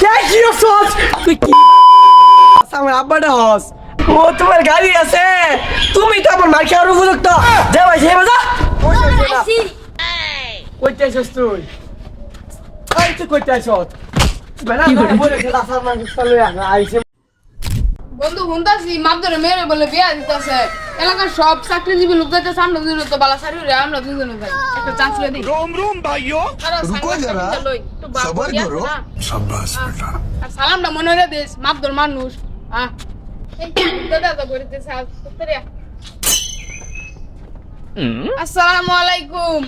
কে কি হস তুই কি আমার আব্বাটা হস। ও তোমার গাড়ি আছে? তুমি তো আমার মার খাওয়ার উপযুক্ত। যা ভাই সে বাজা। কইতে আসছ তুই? তুই আসছ বন্ধু হুন্দাসি মাপদরে মেরে বলে বিয়া দিতেছে। এলাকার সব চাকরিজীবী লোক তো বালা রে আমরা দুজন ভাই একটা চান্স লই ভাইও। রুকো যারা? সবার শাবাশ বেটা। আর সালামটা মনে রে দেশ মাপদর মানুষ। দাদা আসসালামু আলাইকুম।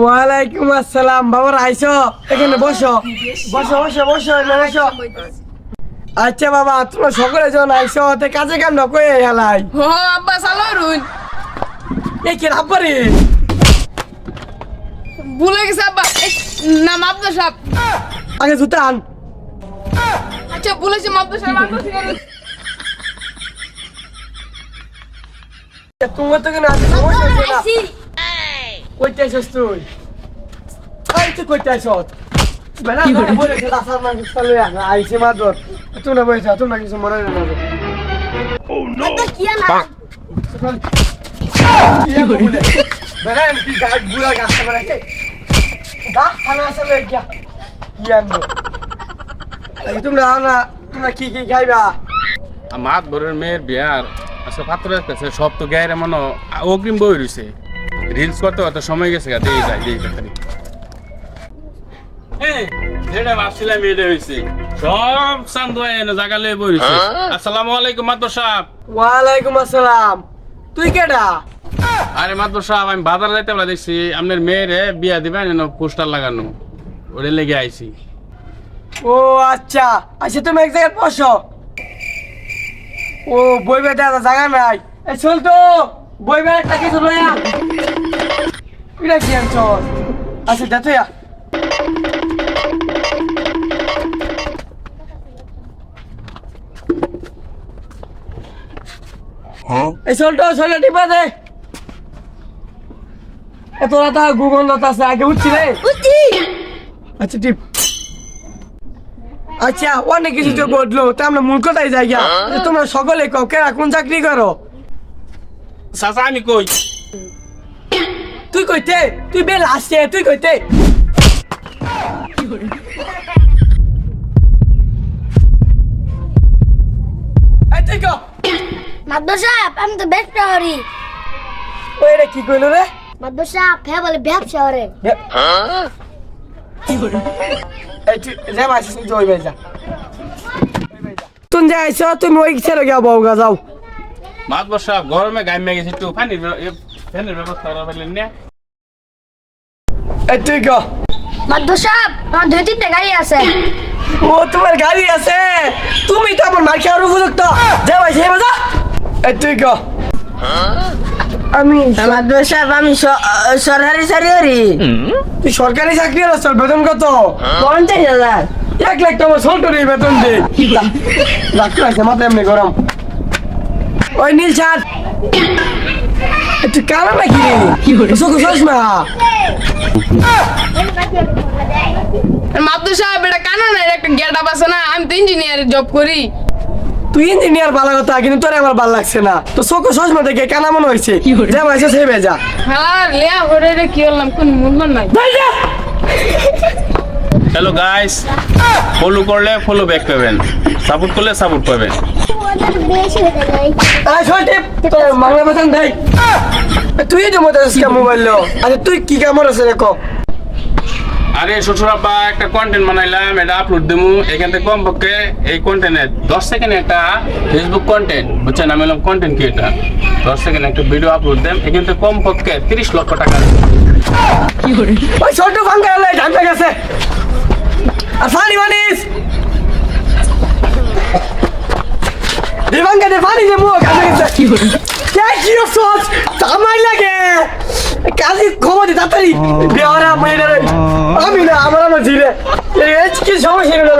ওয়ালাইকুম আসসালাম বাবা আইসো। এখানে বসো। বসো বসো বসো বসো। আচ্ছা বাবা তোমরা সকলে জন আইছো তে কাজে কাম না হেলাই? হো আব্বা সালো রুন এই কি রাব্বারে ভুলে গেছে আব্বা। না আগে জুতা আন। আচ্ছা ভুলেছে তোমার তো কেন আছে সমস্যা কইতে আইছস তুই কইতে আইছস? আইছে তোমরা তোমরা কিছু মনে না মাত ভরের মেয়ের বিয়ার আচ্ছা পাত্র কাছে সব তো গায়ের মনে অগ্রিম বই রয়েছে রিলস করতে অত সময় গেছে গা দিয়ে যায় দিয়ে যেটা ভাবছিলাম এটা হয়েছে সব চান্দ এনে জায়গা লয়ে বই আসসালামু আলাইকুম মাতবর সাহেব ওয়ালাইকুম আসসালাম। তুই কেডা? আরে মাতবর সাহেব আমি বাজার যাইতে বলা দেখছি আপনার মেয়েরে বিয়া দিবেন এনে পোস্টার লাগানো। ওরে লেগে আইছি। ও আচ্ছা আচ্ছা তুমি এক জায়গায় বসো। ও বই বেটা জায়গা নাই। এই চল তো বই বেটা একটা কিছু লইয়া এটা কি আনছ? আচ্ছা দেখো এই চল তো চলে টিপা দে। এত রাতা গুগল লতা আছে আগে উঠছি রে। আচ্ছা টিপ। আচ্ছা অনেক কিছু তো বদলো তা আমরা মূল কথাই যাই গিয়া। তোমরা সকলে কও কেরা কোন চাকরি করো? চাচা আমি কই? তুই কইতে তুই বেল আসছে তুই কইতে। এই তুই কও। মাদ্দর সাহেব আমি তো ব্যবসা করি ওই রে কি কইলো রে? মাদ্দর সাহেব হ্যাঁ বলে ব্যবসা করে এই যা মাসিস বেজা। তুমি যাইছ তুমি ওই ছেড়ে গিয়া বউগা যাও। মাতবর সাহেব গরমে গাইমে গেছে একটু এ, ফ্যানের ব্যবস্থা করা পারলেন না? এই তুই মাদ্দর সাহেব আমার দুই তিনটে গাড়ি আছে। ও তোমার গাড়ি আছে তুমি তো আমার মার খাওয়ার উপযুক্ত যা ভাই সে বাজা এই তুই কও আমি মাদ্রাসা সাহেব আমি স- সরকারি চাকরি তুই সরকারি চাকরি আছে বেতন কত? পঞ্চাশ হাজার। এক লাখ টাকা ছোট নেই বেতন দে। রাখতে আছে মাথা এমনি গরম। ওই নীল ছাড় তুই কানা নাকি রে? চোখ চশমা। মাপদর সাহেব এটা কানা না একটা গেট আপ আছে না? আমি তো ইঞ্জিনিয়ারের জব করি। তুই ইঞ্জিনিয়ার ভালো কথা কিন্তু তোর আমার ভালো লাগছে না। তো চোখ চশমা দেখে কানা মনে হয়েছে যা মাইছে সে বেজা হ্যাঁ লিয়া হরে রে কি হলাম কোন মূল্য নাই? হ্যালো গাইস ফলো করলে ফলো ব্যাক পাবেন। সাপোর্ট করলে সাপোর্ট পাবেন। তুই তো মতো আজকে মোবাইল লো? আচ্ছা তুই কি কেমন আছে দেখো আরে শ্বশুর আব্বা একটা কন্টেন্ট বানাইলাম এটা আপলোড দেবো এখান থেকে কমপক্ষে এই কন্টেন্টে দশ সেকেন্ড একটা ফেসবুক কন্টেন্ট বুঝছেন? আমি হলাম কন্টেন্ট ক্রিয়েটার দশ সেকেন্ড একটা ভিডিও আপলোড দেন এখান থেকে কমপক্ষে তিরিশ লক্ষ টাকা। ওই ছোট ফাঙ্কা এলে ঢাকা গেছে। আর পানি মানিস দিবাঙ্গা দে পানি দে মুখ কি হলো কে লাগে দি তাড়াতাড়ি। বেহারা মাইনারে আমি না আমার আমার ঝিরে এই কি সমস্যা হলো